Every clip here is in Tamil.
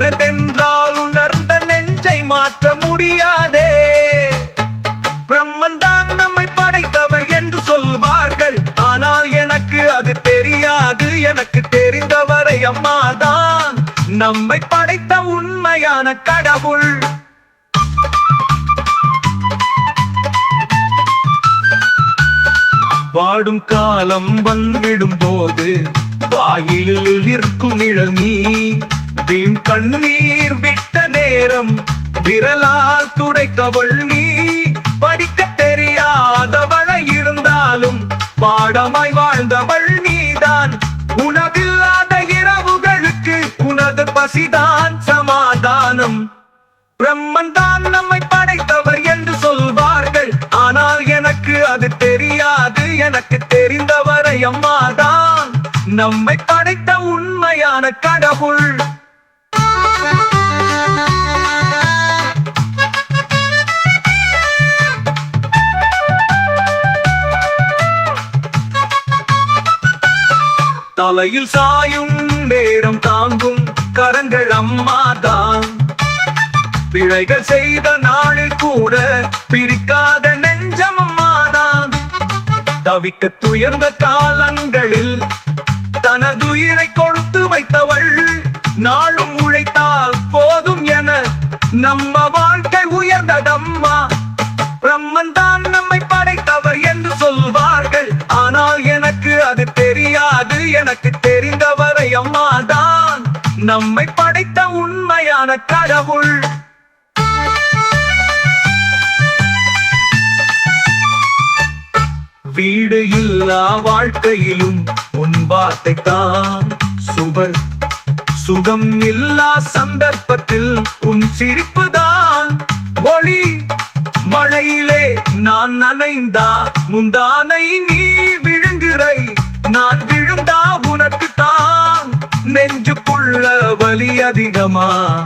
நீரும் உணர்ந்த நெஞ்சை மாற்ற முடியாதே. பிரம்மன் தான் நம்மை படைத்தவர் என்று சொல்வார்கள். ஆனால் எனக்கு அது தெரியாது எனக்கு தெரிந்தவரை அம்மாதான் நம்மை படைத்த உண்மையான கடவுள். பாடும் காலம் வந்துவிடும் போது வாயிலில் இருக்கும் நிழல் நீ வீண் கண்ணீர் விட்ட நேரம் விரலால் துடைத்தவள் நீ. படிக்க தெரியாதவளை இருந்தாலும் பாடமாய் வாழ்ந்தவள் நீதான். உணவில்லாத இரவுகளுக்கு உனது பசிதான் சமாதானம். பிரம்மன் தான் நம்மை படைத்தவர் என்று சொல்வார்கள். ஆனால் எனக்கு அது தெரியாது எனக்கு தெரிந்தவரை அம்மாதான். நம்மை படைத்த உண்மையான கடவுள் தலையில் சாயும் நேரம் தாங்கும் கரங்கள் அம்மா தான் பிழைகள் செய்த நாளில் கூட பிரிக்காத நெஞ்சம் அம்மாதான். தவிக்க துயர்ந்த காலங்களில் தனதுயிரை கொடுத்து வைத்தவள் நாளும் உழைத்தால் போதும் என நம்ம எனக்கு தெரிந்தவரை அம்மாதான் நம்மை படைத்த உண்மையான கடவுள். வீடு இல்லா வாழ்க்கையிலும் உன் வார்த்தை சுபர். சுகம் இல்லா சந்தர்ப்பத்தில் உன் சிரிப்புதான் ஒளி. மழையிலே நான் நனைந்தா முந்தானை நீ விழுங்குறை நான் அதிகமா?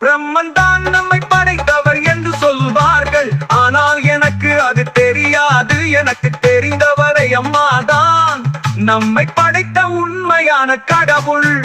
பிரம்மன் தான் நம்மை படைத்தவர் என்று சொல்வார்கள். ஆனால் எனக்கு அது தெரியாது. எனக்கு தெரிந்தவரை அம்மாதான் நம்மை படைத்த உண்மையான கடவுள்.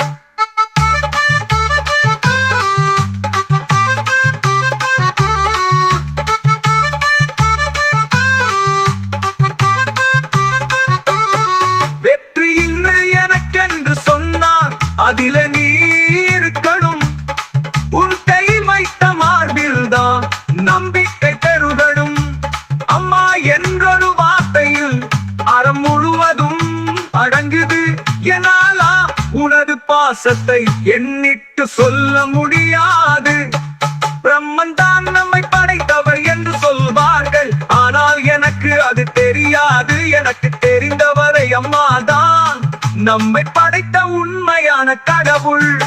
என்னாலா உனது பாசத்தை எண்ணிட்டு சொல்ல முடியாது? பிரம்மன் தான் நம்மை படைத்தவர் என்று சொல்வார்கள். ஆனால் எனக்கு அது தெரியாது. எனக்கு தெரிந்தவரை அம்மாதான். நம்மை படைத்த உண்மையான கடவுள்.